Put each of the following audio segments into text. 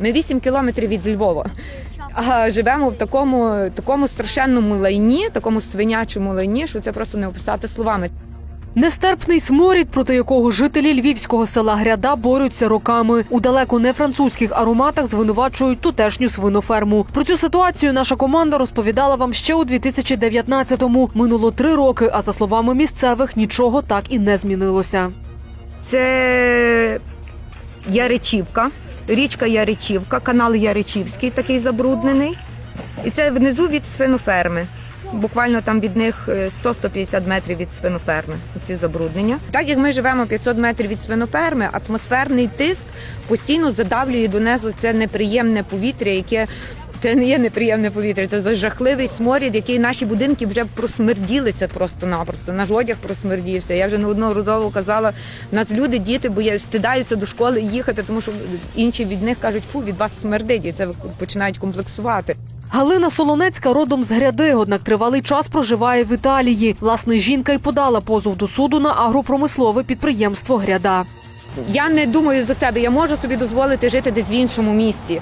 Ми 8 кілометрів від Львова. А живемо в такому, такому страшенному лайні, такому свинячому лайні, що це просто не описати словами. Нестерпний сморід, проти якого жителі львівського села Гряда борються роками. У далеко не французьких ароматах звинувачують тутешню свиноферму. Про цю ситуацію наша команда розповідала вам ще у 2019-му. Минуло три роки, а за словами місцевих, нічого так і не змінилося. Це Яричівка, річка Яричівка, канал Яричівський такий забруднений. І це внизу від свиноферми. Буквально там від них е, 100-150 метрів від свиноферми. Ці забруднення. Так як ми живемо 500 метрів від свиноферми, атмосферний тиск постійно задавлює донизу це неприємне повітря, яке це не є неприємне повітря, це жахливий сморід, який наші будинки вже просмерділися просто-напросто. Наш одяг просмердівся. Я вже неодноразово казала, нас люди, діти бояться, стидаються до школи їхати, тому що інші від них кажуть, фу, від вас смердить, і це починають комплексувати. Галина Солонецька родом з гряди, однак тривалий час проживає в Італії. Власне, жінка й подала позов до суду на агропромислове підприємство Гряда. Я не думаю за себе, я можу собі дозволити жити десь в іншому місці.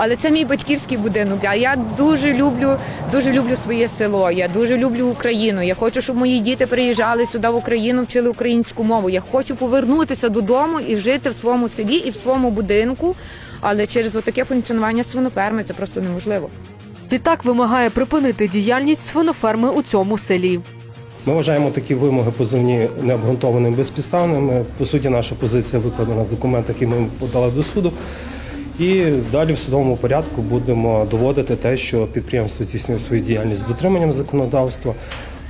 Але це мій батьківський будинок. А я дуже люблю, дуже люблю своє село. Я дуже люблю Україну. Я хочу, щоб мої діти приїжджали сюди в Україну, вчили українську мову. Я хочу повернутися додому і жити в своєму селі і в своєму будинку. Але через таке функціонування свиноферми це просто неможливо. Відтак вимагає припинити діяльність свиноферми у цьому селі. Ми вважаємо такі вимоги позовні необґрунтованими безпідставними. По суті, наша позиція викладена в документах, які ми подали до суду. І далі в судовому порядку будемо доводити те, що підприємство здійснює свою діяльність з дотриманням законодавства,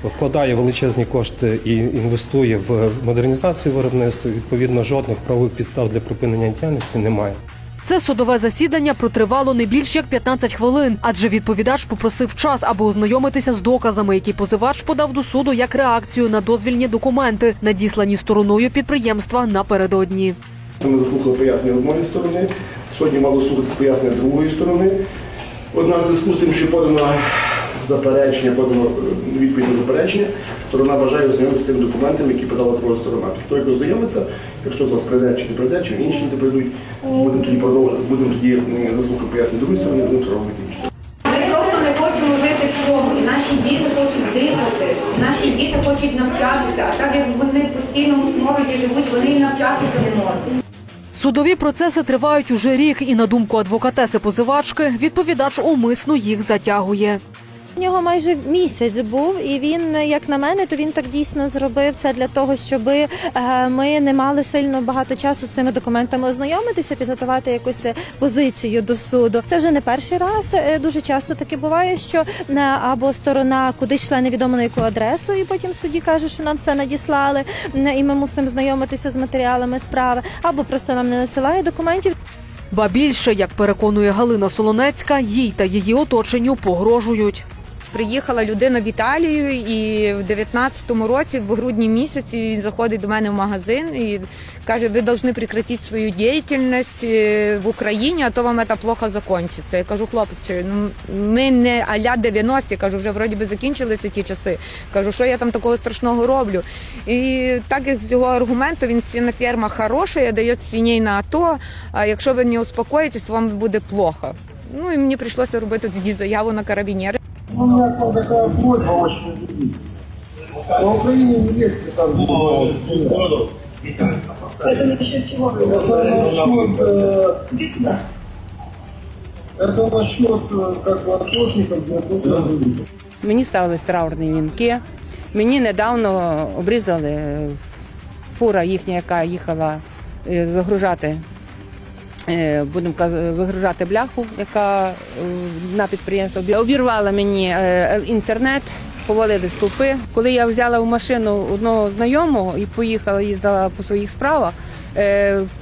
вкладає величезні кошти і інвестує в модернізацію виробництва. Відповідно, жодних правових підстав для припинення діяльності немає. Це судове засідання протривало не більш як 15 хвилин, адже відповідач попросив час, аби ознайомитися з доказами, які позивач подав до суду як реакцію на дозвільні документи, надіслані стороною підприємства напередодні. Ми заслухали пояснення одної сторони, сьогодні мало слухатися пояснення другої сторони. Однак, в зв'язку з тим, що подано заперечення, подано е, відповідь на заперечення, сторона бажає ознайомитися з тими документами, які подала друга сторона. Після того, як ознайомиться, якщо з вас прийде чи не прийде, чи інші люди прийдуть, будемо тоді продовжувати, будемо тоді заслухати пояснення другої сторони, будемо робити інше. Ми просто не хочемо жити в цьому. І наші діти хочуть дихати, і наші діти хочуть навчатися. А так як вони в постійному смороді живуть, вони і навчатися не можуть. Судові процеси тривають уже рік, і на думку адвокатеси позивачки, відповідач умисно їх затягує. Нього майже місяць був, і він, як на мене, то він так дійсно зробив це для того, щоб ми не мали сильно багато часу з тими документами ознайомитися, підготувати якусь е, позицію до суду. Це вже не перший раз. Е, Дуже часто таке буває, що е, або сторона кудись йшла невідомо на яку адресу, і потім судді каже, що нам все надіслали, і ми мусимо знайомитися з матеріалами справи, або просто нам не надсилає документів. Ба більше, як переконує Галина Солонецька, їй та її оточенню погрожують. Приїхала людина в Італію, і в 19-му році, в грудні місяці, він заходить до мене в магазин і каже: ви повинні прекратити свою діяльність е, в Україні, а то вам це плохо закінчиться. Я кажу, хлопці, ну ми не аля 90-ті, кажу, вже вроді би закінчилися ті часи. Кажу, що я там такого страшного роблю. І так як з його аргументу, він свиноферма хороша, дає свиней на АТО, а якщо ви не успокоїтесь, вам буде плохо. Ну і мені прийшлося робити тоді заяву на карабінєри. У меня там такая просьба очень любить. На Украине не есть так Это насчет чего? Это насчет э, как бы отложников для труда. Мені ставились траурні вінки. Мені недавно обрізали фура їхня, яка їхала е, вигружати. е, Будемо вигружати бляху, яка е, на підприємство обірвала мені е, інтернет, повалили стовпи. Коли я взяла в машину одного знайомого і поїхала, їздила по своїх справах,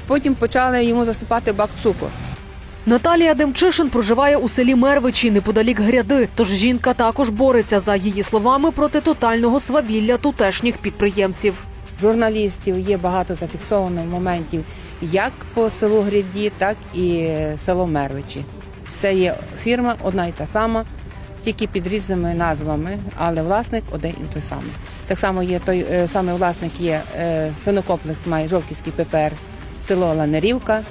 потім почали йому засипати бак цукор. Наталія Демчишин проживає у селі Мервичі неподалік гряди. Тож жінка також бореться за її словами проти тотального свавілля тутешніх підприємців. журналістів є багато зафіксовано моментів як по селу Гряді, так і село Мервичі. Це є фірма одна й та сама, тільки під різними назвами, але власник один і той самий. Так само є той е, самий власник є е, свинокоплекс має Жовківський ППР, село Ланерівка.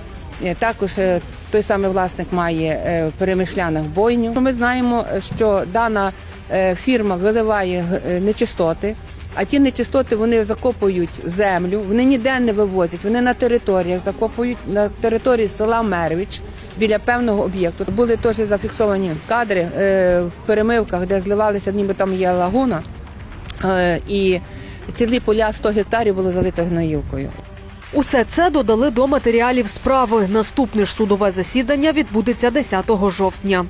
Е, Також е, той самий власник має е, в перемишлянах бойню. Ми знаємо, що дана е, фірма виливає е, нечистоти. А ті нечистоти вони закопують в землю, вони ніде не вивозять, вони на територіях закопують на території села Мервіч біля певного об'єкту. Були теж зафіксовані кадри е, в перемивках, де зливалися, ніби там є лагуна, е, і цілі поля 100 гектарів було залито гноївкою. Усе це додали до матеріалів справи. Наступне ж судове засідання відбудеться 10 жовтня.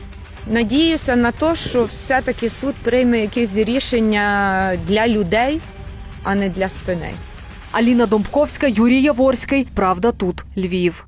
Надіюся на те, що все-таки суд прийме якісь рішення для людей, а не для свиней. Аліна Домбковська, Юрій Яворський. Правда тут Львів.